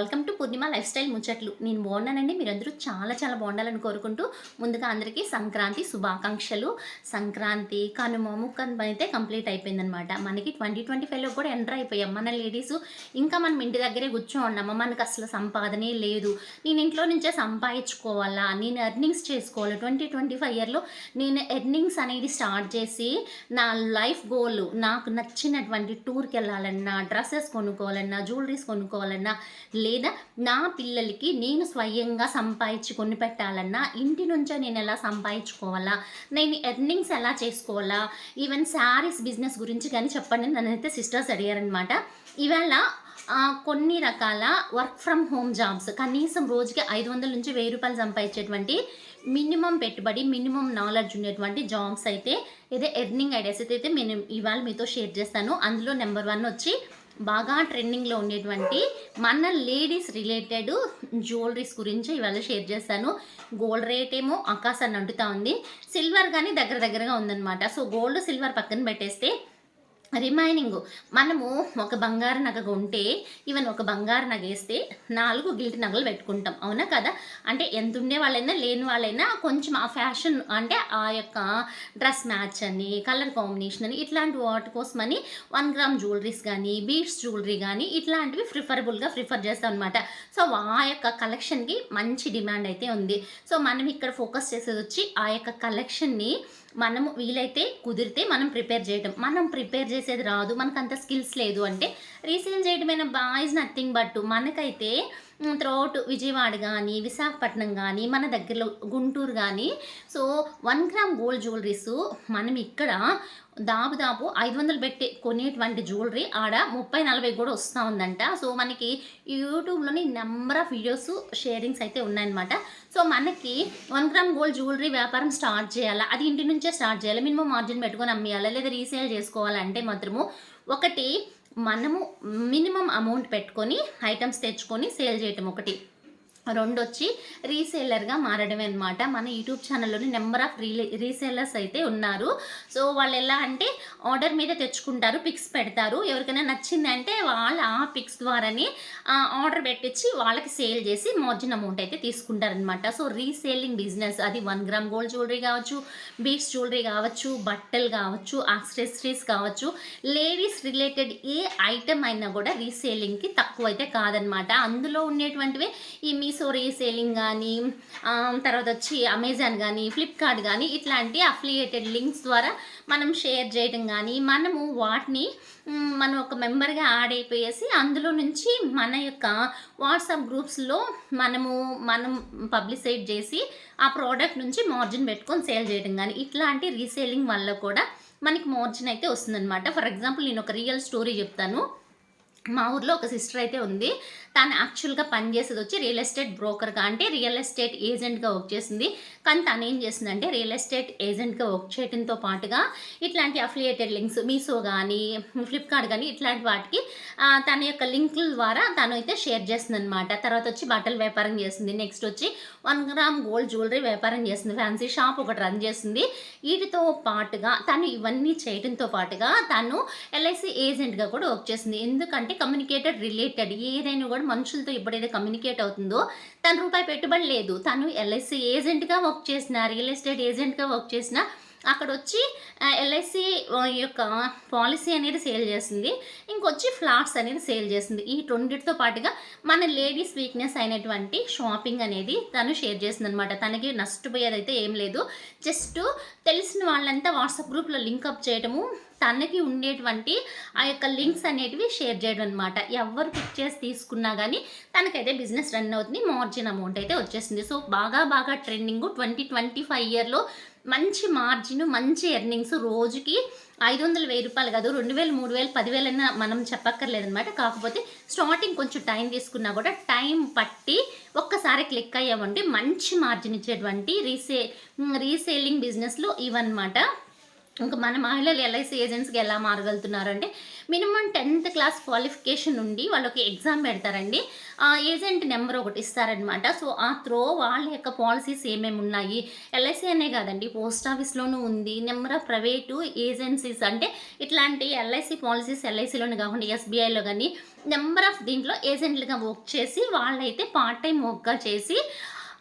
Welcome to cinema lifestyle ముచ్చట్లు. నేను బాగున్నానండి. మీరందరూ చాలా చాలా బాగుండాలని కోరుకుంటూ ముందుగా అందరికీ సంక్రాంతి శుభాకాంక్షలు. సంక్రాంతి కనుమ ముక్కనుమ అయితే కంప్లీట్ అయిపోయిందనమాట మనకి ట్వంటీ ట్వంటీ ఫైవ్లో కూడా ఎంటర్ అయిపోయాం. మన లేడీస్ ఇంకా మనం ఇంటి దగ్గరే కూర్చో ఉన్నాము మనకు అసలు సంపాదనే లేదు. నేను ఇంట్లో నుంచే సంపాదించుకోవాలా? నేను ఎర్నింగ్స్ చేసుకోవాలి. ట్వంటీ ట్వంటీ ఫైవ్ ఇయర్లో నేను ఎర్నింగ్స్ అనేది స్టార్ట్ చేసి నా లైఫ్ గోల్ నాకు నచ్చినటువంటి టూర్కి వెళ్ళాలన్నా డ్రెస్సెస్ కొనుక్కోవాలన్నా జ్యువెలరీస్ కొనుక్కోవాలన్నా లేదా నా నా పిల్లలకి నేను స్వయంగా సంపాదించి కొని పెట్టాలన్నా ఇంటి నుంచే నేను ఎలా సంపాదించుకోవాలా? నేను ఎర్నింగ్స్ ఎలా చేసుకోవాలా? ఈవెన్ శారీస్ బిజినెస్ గురించి కానీ చెప్పండి. నన్నైతే సిస్టర్స్ అడిగారనమాట ఇవాళ కొన్ని రకాల వర్క్ ఫ్రమ్ హోమ్ జాబ్స్ కనీసం రోజుకి ఐదు వందల నుంచి వెయ్యి రూపాయలు సంపాదించేటువంటి మినిమం పెట్టుబడి మినిమం నాలెడ్జ్ ఉండేటువంటి జాబ్స్ అయితే ఇదే ఎర్నింగ్ ఐడియాస్ అయితే నేను ఇవాళ మీతో షేర్ చేస్తాను. అందులో నెంబర్ వన్ వచ్చి బాగా ట్రెండింగ్లో ఉండేటువంటి మన లేడీస్ రిలేటెడ్ జ్యువెలరీస్ గురించి ఇవాళ షేర్ చేస్తాను. గోల్డ్ రేట్ ఏమో ఆకాశాన్ని అంటుతా ఉంది. సిల్వర్ కానీ దగ్గర దగ్గరగా ఉందన్నమాట. సో గోల్డ్ సిల్వర్ పక్కన పెట్టేస్తే రిమైనింగ్. మనము ఒక బంగారు నగ కొంటే ఈవెన్ ఒక బంగారు నగ వేస్తే నాలుగు గిల్ట్ నగలు పెట్టుకుంటాం. అవునా కదా? అంటే ఎంత ఉండే వాళ్ళైనా లేని వాళ్ళైనా కొంచెం ఆ ఫ్యాషన్ అంటే ఆ యొక్క డ్రెస్ మ్యాచ్ అని కలర్ కాంబినేషన్ అని ఇట్లాంటి వాటి కోసమని వన్ గ్రామ్ జ్యువెలరీస్ కానీ బీడ్స్ జ్యువెలరీ కానీ ఇట్లాంటివి ప్రిఫరబుల్గా ప్రిఫర్ చేస్తాం అనమాట సో ఆ యొక్క కలెక్షన్కి మంచి డిమాండ్ అయితే ఉంది. సో మనం ఇక్కడ ఫోకస్ చేసేది వచ్చి ఆ యొక్క కలెక్షన్ని మనము వీలైతే కుదిరితే మనం ప్రిపేర్ చేయటం. మనం ప్రిపేర్ చేసేది రాదు. మనకు అంత స్కిల్స్ లేదు అంటే రీసేల్ చేయడమైన బాయ్స్ నథింగ్ బట్ మనకైతే త్రోట్ విజయవాడ కానీ విశాఖపట్నం కానీ మన దగ్గరలో గుంటూరు కానీ so one gram gold jewelleries మనం ఇక్కడ దాదాపు ఐదు వందలు పెట్టి కొనేటువంటి జ్యువెలరీ ఆడ ముప్పై నలభై కూడా వస్తూ ఉందంట. సో మనకి యూట్యూబ్లోని నెంబర్ ఆఫ్ వీడియోస్ షేరింగ్స్ అయితే ఉన్నాయన్నమాట. సో మనకి వన్ గ్రామ్ గోల్డ్ జ్యువెలరీ వ్యాపారం స్టార్ట్ చేయాలా? అది ఇంటి నుంచే స్టార్ట్ చేయాలి? మినిమం మార్జిన్ పెట్టుకొని అమ్మేయాలా? లేదా రీసేల్ చేసుకోవాలంటే మాత్రము ఒకటి మనము మినిమం అమౌంట్ పెట్టుకొని ఐటమ్స్ తెచ్చుకొని సేల్ చేయటం ఒకటి. రెండు వచ్చి రీసేలర్గా మారడమే అనమాట మన యూట్యూబ్ ఛానల్లోని నెంబర్ ఆఫ్ రీ రీసేలర్స్ అయితే ఉన్నారు. సో వాళ్ళు ఎలా అంటే ఆర్డర్ మీద తెచ్చుకుంటారు పిక్స్ పెడతారు. ఎవరికైనా నచ్చిందంటే వాళ్ళు ఆ పిక్స్ ద్వారానే ఆర్డర్ పెట్టించి వాళ్ళకి సేల్ చేసి మార్జిన్ అమౌంట్ అయితే తీసుకుంటారనమాట సో రీసేలింగ్ బిజినెస్ అది వన్ గ్రామ్ గోల్డ్ జ్యువెలరీ కావచ్చు బీట్స్ జ్యువెలరీ కావచ్చు బట్టలు కావచ్చు యాక్సెసరీస్ కావచ్చు లేడీస్ రిలేటెడ్ ఏ ఐటమ్ అయినా కూడా రీసేలింగ్కి తక్కువ అయితే కాదనమాట అందులో ఉండేటువంటివి ఈ మీషో రీసేలింగ్ కానీ తర్వాత వచ్చి అమెజాన్ కానీ ఫ్లిప్కార్ట్ కానీ ఇట్లాంటి అఫిలియేటెడ్ లింక్స్ ద్వారా మనం షేర్ చేయడం కానీ మనము వాటిని మనం ఒక మెంబర్గా యాడ్ అయిపోయేసి అందులో నుంచి మన యొక్క వాట్సాప్ గ్రూప్స్లో మనము మనం పబ్లిసైట్ చేసి ఆ ప్రోడక్ట్ నుంచి మార్జిన్ పెట్టుకొని సేల్ చేయడం కానీ ఇట్లాంటి రీసేలింగ్ వల్ల కూడా మనకి మార్జిన్ అయితే వస్తుందన్నమాట. ఫర్ ఎగ్జాంపుల్ నేను ఒక రియల్ స్టోరీ చెప్తాను. మా ఊర్లో ఒక సిస్టర్ అయితే ఉంది. తను యాక్చువల్గా పనిచేసేది వచ్చి రియల్ ఎస్టేట్ బ్రోకర్గా అంటే రియల్ ఎస్టేట్ ఏజెంట్గా వర్క్ చేసింది. కానీ తను ఏం చేసిందంటే రియల్ ఎస్టేట్ ఏజెంట్గా వర్క్ చేయడంతో పాటుగా ఇట్లాంటి అఫిలియేటెడ్ లింక్స్ మీషో కానీ ఫ్లిప్కార్ట్ కానీ ఇట్లాంటి వాటికి తన యొక్క లింకుల ద్వారా తను అయితే షేర్ చేస్తుంది అనమాట తర్వాత వచ్చి బట్టల వ్యాపారం చేస్తుంది నెక్స్ట్ వచ్చి వన్ గ్రామ్ గోల్డ్ జ్యువెలరీ వ్యాపారం చేస్తుంది ఫ్యాన్సీ షాప్ ఒకటి రన్ చేస్తుంది వీటితో పాటుగా తను ఇవన్నీ చేయడంతో పాటుగా తను ఎల్ఐసి ఏజెంట్గా కూడా వర్క్ చేస్తుంది ఎందుకంటే కమ్యూనికేటెడ్ రిలేటెడ్ ఏదైనా కూడా మనుషులతో ఎప్పుడైతే కమ్యూనికేట్ అవుతుందో తన రూపాయి పెట్టుబడి లేదు. తను ఎల్ఐసి ఏజెంట్గా వర్క్ చేసిన రియల్ ఎస్టేట్ ఏజెంట్గా వర్క్ చేసిన అక్కడ వచ్చి ఎల్ఐసి యొక్క పాలసీ అనేది సేల్ చేసింది. ఇంకొచ్చి ఫ్లాట్స్ అనేది సేల్ చేసింది. ఈ రెండింటితో పాటుగా మన లేడీస్ వీక్నెస్ అయినటువంటి షాపింగ్ అనేది తను షేర్ చేసింది అనమాట తనకి నష్టపోయేది అయితే ఏం లేదు. జస్ట్ తెలిసిన వాళ్ళంతా వాట్సాప్ గ్రూప్లో లింకప్ చేయటము తనకి ఉండేటువంటి ఆ యొక్క లింక్స్ అనేటివి షేర్ చేయడం అనమాట. ఎవరు పిక్ చేసి తీసుకున్నా కానీ తనకైతే బిజినెస్ రన్ అవుతుంది మార్జిన్ అమౌంట్ అయితే వచ్చేసింది. సో బాగా బాగా ట్రెండింగ్ ట్వంటీ ట్వంటీ ఫైవ్ ఇయర్లో మంచి మార్జిన్ మంచి ఎర్నింగ్స్ రోజుకి ఐదు వందల వెయ్యి రూపాయలు కాదు రెండు వేలు మూడు వేలు పదివేలైనా మనం చెప్పక్కర్లేదన్నమాట. కాకపోతే స్టార్టింగ్ కొంచెం టైం తీసుకున్నా కూడా టైం పట్టి ఒక్కసారి క్లిక్ అయ్యామంటే మంచి మార్జిన్ ఇచ్చేటువంటి రీసే రీసేలింగ్ బిజినెస్లో ఇవన్నమాట. ఇంకా మన మహిళలు ఎల్ఐసి ఏజెంట్స్కి ఎలా మారగలుగుతున్నారంటే మినిమం టెన్త్ క్లాస్ క్వాలిఫికేషన్ నుండి వాళ్ళకి ఎగ్జామ్ పెడతారండి. ఆ ఏజెంట్ నెంబర్ ఒకటి ఇస్తారనమాట సో ఆ త్రో వాళ్ళ యొక్క పాలసీస్ ఏమేమి ఉన్నాయి? ఎల్ఐసి అనే కాదండి పోస్ట్ ఆఫీస్లోనూ ఉంది. నెంబర్ ఆఫ్ ప్రైవేటు ఏజెన్సీస్ అంటే ఇట్లాంటి ఎల్ఐసి పాలసీస్ ఎల్ఐసిలోనే కాకుండా ఎస్బీఐలో కానీ నెంబర్ ఆఫ్ దీంట్లో ఏజెంట్లుగా వర్క్ చేసి వాళ్ళైతే పార్ట్ టైం వర్క్గా చేసి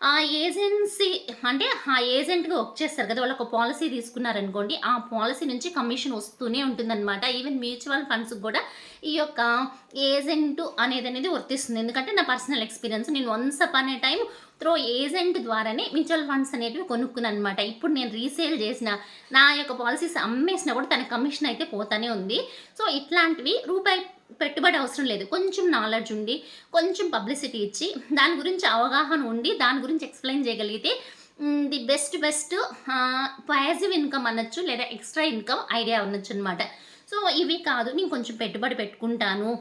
ఆ ఏజెన్సీ అంటే ఆ ఏజెంట్గా వర్క్ చేస్తారు కదా వాళ్ళు ఒక పాలసీ తీసుకున్నారనుకోండి ఆ పాలసీ నుంచి కమిషన్ వస్తూనే ఉంటుందన్నమాట. ఈవెన్ మ్యూచువల్ ఫండ్స్కి కూడా ఈ యొక్క ఏజెంట్ అనేది అనేది వర్తిస్తుంది. ఎందుకంటే నా పర్సనల్ ఎక్స్పీరియన్స్ నేను వన్స్ అప్ అనే టైం త్రో ఏజెంట్ ద్వారానే మ్యూచువల్ ఫండ్స్ అనేటివి కొనుక్కున్నాను అనమాట ఇప్పుడు నేను రీసేల్ చేసిన నా యొక్క పాలసీస్ అమ్మేసినా కూడా తన కమిషన్ అయితే పోతానే ఉంది. సో ఇట్లాంటివి రూపాయి పెట్టుబడి అవసరం లేదు. కొంచెం నాలెడ్జ్ ఉండి కొంచెం పబ్లిసిటీ ఇచ్చి దాని గురించి అవగాహన ఉండి దాని గురించి ఎక్స్ప్లెయిన్ చేయగలిగితే the best best positive income అనొచ్చు లేదా ఎక్స్ట్రా ఇన్కమ్ ఐడియా అనొచ్చు అనమాట సో ఇవి కాదు. నేను కొంచెం పెట్టుబడి పెట్టుకుంటాను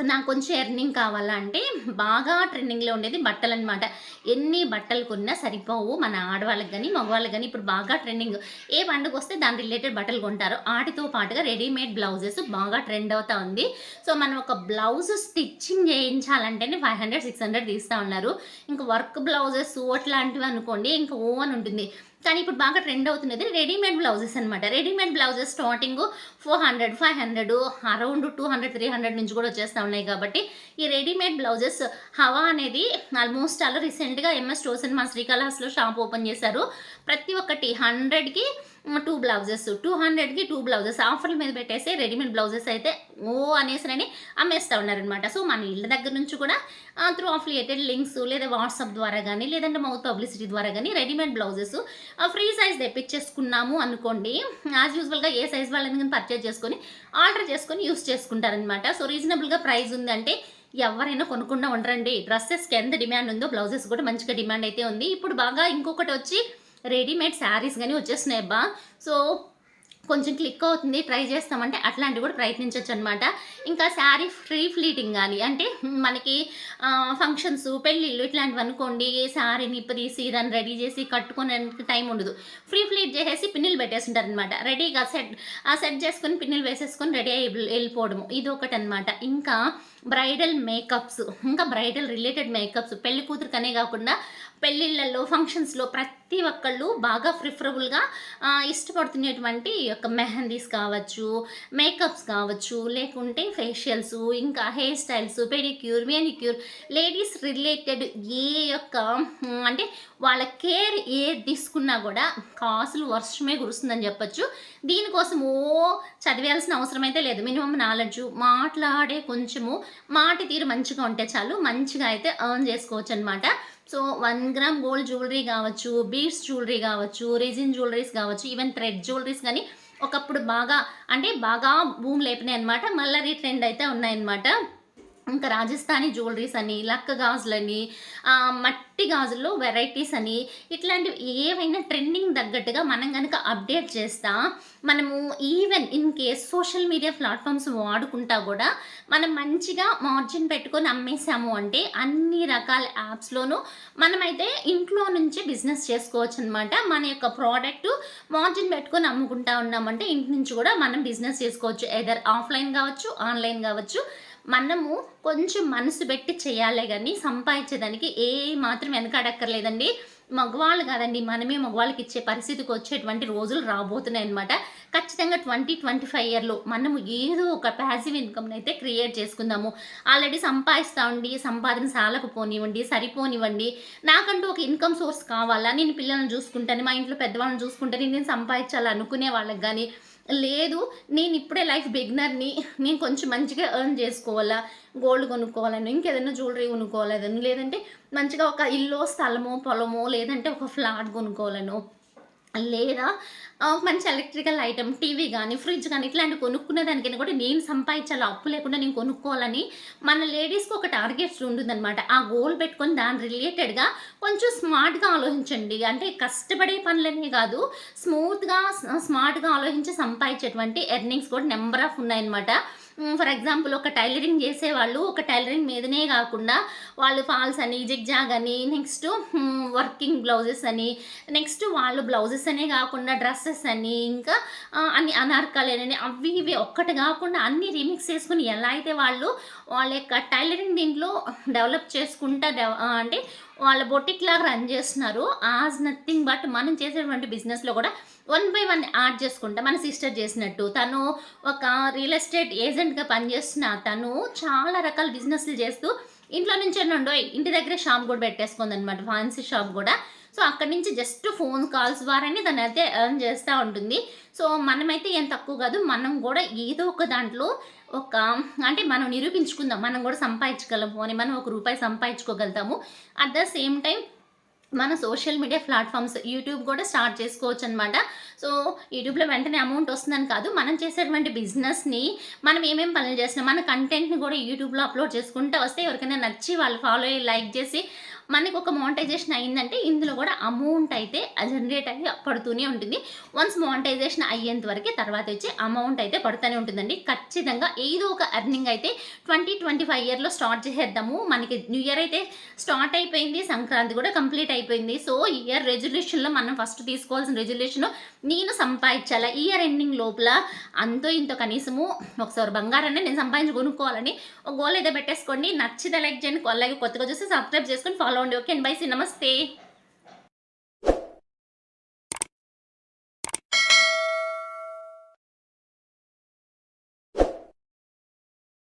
నాకు కొంచెం ఎర్నింగ్ కావాలా అంటే బాగా ట్రెండింగ్లో ఉండేది బట్టలు అనమాట ఎన్ని బట్టలు కొన్నా సరిపోవు మన ఆడవాళ్ళకి కానీ మగవాళ్ళకి కానీ ఇప్పుడు బాగా ట్రెండింగ్. ఏ పండుగ వస్తే దాని రిలేటెడ్ బట్టలు కొంటారు. వాటితో పాటుగా రెడీమేడ్ బ్లౌజెస్ బాగా ట్రెండ్ అవుతా ఉంది. సో మనం ఒక బ్లౌజ్ స్టిచ్చింగ్ చేయించాలంటేనే ఫైవ్ హండ్రెడ్ సిక్స్ హండ్రెడ్ తీస్తూ ఉన్నారు. ఇంకా వర్క్ బ్లౌజెస్ అట్లాంటివి అనుకోండి ఇంకా ఓవన్ ఉంటుంది. కానీ ఇప్పుడు బాగా ట్రెండ్ అవుతున్నది రెడీమేడ్ బ్లౌజెస్ అనమాట readymade blouses starting four hundred five hundred around two hundred three hundred నుంచి కూడా వచ్చేస్తూ ఉన్నాయి కాబట్టి ఈ రెడీమేడ్ బ్లౌజెస్ హవా అనేది ఆల్మోస్ట్ అలా రీసెంట్గా ఎంఎస్ టోసన్ మా శ్రీకాళహస్తిలో షాప్ ఓపెన్ చేశారు. ప్రతి ఒక్కటి హండ్రెడ్కి టూ బ్లౌజెస్ టూ హండ్రెడ్కి టూ బ్లౌజెస్ ఆఫర్ల మీద పెట్టేసి రెడీమేడ్ బ్లౌజెస్ అయితే ఓ అనేసినని అమ్మేస్తూ ఉన్నారనమాట సో మన ఇళ్ళ దగ్గర నుంచి కూడా త్రూ అఫిలియేటెడ్ లింక్స్ లేదా వాట్సాప్ ద్వారా కానీ లేదంటే మౌత్ పబ్లిసిటీ ద్వారా కానీ రెడీమేడ్ బ్లౌజెస్ ఫ్రీ సైజ్ తెప్పించేసుకున్నాము అనుకోండి. యాజ్ యూజువల్గా ఏ సైజ్ వాళ్ళని కానీ పర్చేజ్ చేసుకొని ఆర్డర్ చేసుకొని యూస్ చేసుకుంటారనమాట సో రీజనబుల్గా ప్రైస్ ఉందంటే ఎవరైనా కొనుక్కుండా ఉండరండి. డ్రెస్సెస్కి ఎంత డిమాండ్ ఉందో బ్లౌజెస్ కూడా మంచిగా డిమాండ్ అయితే ఉంది. ఇప్పుడు బాగా ఇంకొకటి వచ్చి రెడీమేడ్ శారీస్ కానీ వచ్చేస్తున్నాయి అబ్బా. సో కొంచెం క్లిక్ అవుతుంది ట్రై చేస్తామంటే అట్లాంటివి కూడా ప్రయత్నించవచ్చు అనమాట ఇంకా శారీ ఫ్రీ ఫ్లీటింగ్ కానీ అంటే మనకి ఫంక్షన్స్ పెళ్ళిళ్ళు ఇట్లాంటివి అనుకోండి శారీని తీసి దాన్ని రెడీ చేసి కట్టుకోవడానికి టైం ఉండదు. ఫ్రీ ఫ్లీట్ చేసేసి పిన్నులు పెట్టేస్తుంటారు అనమాట రెడీగా సెట్ ఆ సెట్ చేసుకొని పిన్నులు వేసేసుకొని రెడీ అయ్యి వెళ్ళిపోవడము. ఇది ఒకటి అనమాట ఇంకా బ్రైడల్ మేకప్స్ ఇంకా బ్రైడల్ రిలేటెడ్ మేకప్స్ పెళ్ళి కూతురుకనే కాకుండా పెళ్ళిళ్ళల్లో ఫంక్షన్స్లో ప్రతి ఒక్కళ్ళు బాగా ప్రిఫరబుల్గా ఇష్టపడుతున్నటువంటి యొక్క మెహందీస్ కావచ్చు మేకప్స్ కావచ్చు లేకుంటే ఫేషియల్స్ ఇంకా hairstyles pedicure manicure ladies related ఏ యొక్క అంటే వాళ్ళ కేర్ ఏ తీసుకున్నా కూడా కాసులు వర్షమే కురుస్తుందని చెప్పొచ్చు. దీనికోసం ఓ చదివేయాల్సిన అవసరం అయితే లేదు. మినిమం నాలెడ్జ్ మాట్లాడే కొంచెము మాట తీరు మంచిగా ఉంటే చాలు మంచిగా అయితే ఎర్న్ చేసుకోవచ్చు అనమాట so one gram gold jewellery కావచ్చు బీడ్స్ జ్యువెలరీ కావచ్చు రెజిన్ జ్యువెలరీస్ కావచ్చు ఈవెన్ థ్రెడ్ జ్యువెలరీస్ కానీ ఒకప్పుడు బాగా అంటే బాగా భూమి లేపినాయి అనమాట మళ్ళీ రీట్రెండ్ అయితే ఉన్నాయన్నమాట. ఇంకా రాజస్థానీ జ్యువెలరీస్ అని లక్క గాజులని మట్టి గాజుల్లో వెరైటీస్ అని ఇట్లాంటివి ఏవైనా ట్రెండింగ్ తగ్గట్టుగా మనం కనుక అప్డేట్ చేస్తా మనము even in case social media platforms వాడుకుంటా కూడా మనం మంచిగా మార్జిన్ పెట్టుకొని అమ్మేసాము అంటే అన్ని రకాల యాప్స్లోనూ మనమైతే ఇంట్లో నుంచే బిజినెస్ చేసుకోవచ్చు అనమాట మన యొక్క ప్రోడక్ట్ మార్జిన్ పెట్టుకొని అమ్ముకుంటా ఉన్నామంటే ఇంటి నుంచి కూడా మనం బిజినెస్ చేసుకోవచ్చు. ఎదర్ ఆఫ్లైన్ కావచ్చు ఆన్లైన్ కావచ్చు. మనము కొంచెం మనసు పెట్టి చేయాలే కానీ సంపాదించేదానికి ఏ మాత్రం వెనకాడక్కర్లేదండి. మగవాళ్ళు కాదండి మనమే మగవాళ్ళకి ఇచ్చే పరిస్థితికి వచ్చేటువంటి రోజులు రాబోతున్నాయి అనమాట ఖచ్చితంగా ట్వంటీ ట్వంటీ ఫైవ్ ఇయర్లో మనము ఏదో ఒక ప్యాసివ్ ఇన్కమ్ని అయితే క్రియేట్ చేసుకుందాము. ఆల్రెడీ సంపాదిస్తూ ఉండి సంపాదన సాలకు పోనివ్వండి సరిపోనివ్వండి. నాకంటూ ఒక ఇన్కమ్ సోర్స్ కావాలా? నేను పిల్లల్ని చూసుకుంటాను మా ఇంట్లో పెద్దవాళ్ళని చూసుకుంటాను నేను సంపాదించాలి అనుకునే వాళ్ళకి కానీ లేదు నేను ఇప్పుడే లైఫ్ బిగినర్ని నేను కొంచెం మంచిగా ఎర్న్ చేసుకోవాలా గోల్డ్ కొనుక్కోవాలను ఇంకేదైనా జ్యువెలరీ కొనుక్కోవాలని లేదంటే మంచిగా ఒక ఇల్లు స్థలమో పొలమో లేదంటే ఒక ఫ్లాట్ కొనుక్కోవాలను. లేదా మంచి ఎలక్ట్రికల్ ఐటమ్ టీవీ కానీ ఫ్రిడ్జ్ కానీ ఇట్లాంటి కొనుక్కునే దానికైనా కూడా నేను సంపాదించాలి? అప్పు లేకుండా నేను కొనుక్కోవాలని మన లేడీస్కి ఒక టార్గెట్స్ ఉంటుందన్నమాట. ఆ గోల్ పెట్టుకొని దాని రిలేటెడ్గా కొంచెం స్మార్ట్గా ఆలోచించండి. అంటే కష్టపడే పనులనే కాదు స్మూత్గా స్మార్ట్గా ఆలోచించి సంపాదించేటువంటి ఎర్నింగ్స్ కూడా నెంబర్ ఆఫ్ ఉన్నాయన్నమాట. ఫర్ ఎగ్జాంపుల్ ఒక టైలరింగ్ చేసేవాళ్ళు ఒక టైలరింగ్ మీదనే కాకుండా వాళ్ళు ఫాల్స్ అని జిగ్జాగ్ అని నెక్స్ట్ వర్కింగ్ బ్లౌజెస్ అని నెక్స్ట్ వాళ్ళు బ్లౌజెస్ అనే కాకుండా డ్రెస్సెస్ అని ఇంకా అన్ని అనార్కాలు అని అవి ఇవి ఒక్కటి కాకుండా అన్ని రీమిక్స్ చేసుకుని ఎలా అయితే వాళ్ళు వాళ్ళ యొక్క టైలరింగ్ దీంట్లో డెవలప్ చేసుకుంటా డెవ- అంటే వాళ్ళ బొటిక్ లాగా రన్ చేస్తున్నారు. ఆజ్ నథింగ్ బట్ మనం చేసేటువంటి బిజినెస్లో కూడా వన్ బై వన్ యాడ్ చేసుకుంటా. మన సిస్టర్ చేసినట్టు తను ఒక రియల్ ఎస్టేట్ ఏజెంట్గా పనిచేస్తున్న తను చాలా రకాల బిజినెస్లు చేస్తూ ఇంట్లో నుంచే నుండో ఇంటి దగ్గరే షాప్ కూడా పెట్టేసుకుంది అనమాట ఫ్యాన్సీ షాప్ కూడా. సో అక్కడి నుంచి జస్ట్ ఫోన్ కాల్స్ ద్వారానే దాన్ని అయితే ఎర్న్ చేస్తూ ఉంటుంది. సో మనమైతే ఏం తక్కువ కాదు మనం కూడా ఏదో ఒక దాంట్లో ఒక అంటే మనం నిరూపించుకుందాం మనం కూడా సంపాదించగలము అని మనం ఒక రూపాయి సంపాదించుకోగలుగుతాము. అట్ ద సేమ్ టైం మన సోషల్ మీడియా ప్లాట్ఫామ్స్ యూట్యూబ్ కూడా స్టార్ట్ చేసుకోవచ్చు అనమాట సో యూట్యూబ్లో వెంటనే అమౌంట్ వస్తుందని కాదు మనం చేసేటువంటి బిజినెస్ని మనం ఏమేమి పనులు చేసినా మన కంటెంట్ని కూడా యూట్యూబ్లో అప్లోడ్ చేసుకుంటూ వస్తే ఎవరికైనా నచ్చి వాళ్ళు ఫాలో అయ్యి లైక్ చేసి మనకి ఒక మోనటైజేషన్ అయిందంటే ఇందులో కూడా అమౌంట్ అయితే జనరేట్ అయ్యి పడుతూనే ఉంటుంది. వన్స్ మోనటైజేషన్ అయ్యేంత వరకు తర్వాత వచ్చి అమౌంట్ అయితే పడుతూనే ఉంటుందండి. ఖచ్చితంగా ఏదో ఒక ఎర్నింగ్ అయితే ట్వంటీ ట్వంటీ ఫైవ్ ఇయర్లో స్టార్ట్ చేసేద్దాము. మనకి న్యూ ఇయర్ అయితే స్టార్ట్ అయిపోయింది సంక్రాంతి కూడా కంప్లీట్ అయిపోయింది. సో ఇయర్ రెజల్యూషన్లో మనం ఫస్ట్ తీసుకోవాల్సిన రెజల్యూషన్ నేను సంపాదించాలా? ఇయర్ ఎండింగ్ లోపల అంతో ఇంతో కనీసము ఒకసారి బంగారాన్ని నేను సంపాదించి కొనుక్కోవాలని ఒక గోల్ అయితే పెట్టేసుకోండి. నచ్చితే లైక్ చేయండి అలాగే కొత్తగా చూస్తే సబ్స్క్రైబ్ చేసుకొని ఫాలో అవ్వండి ఓకే అండి బై సి నమస్తే.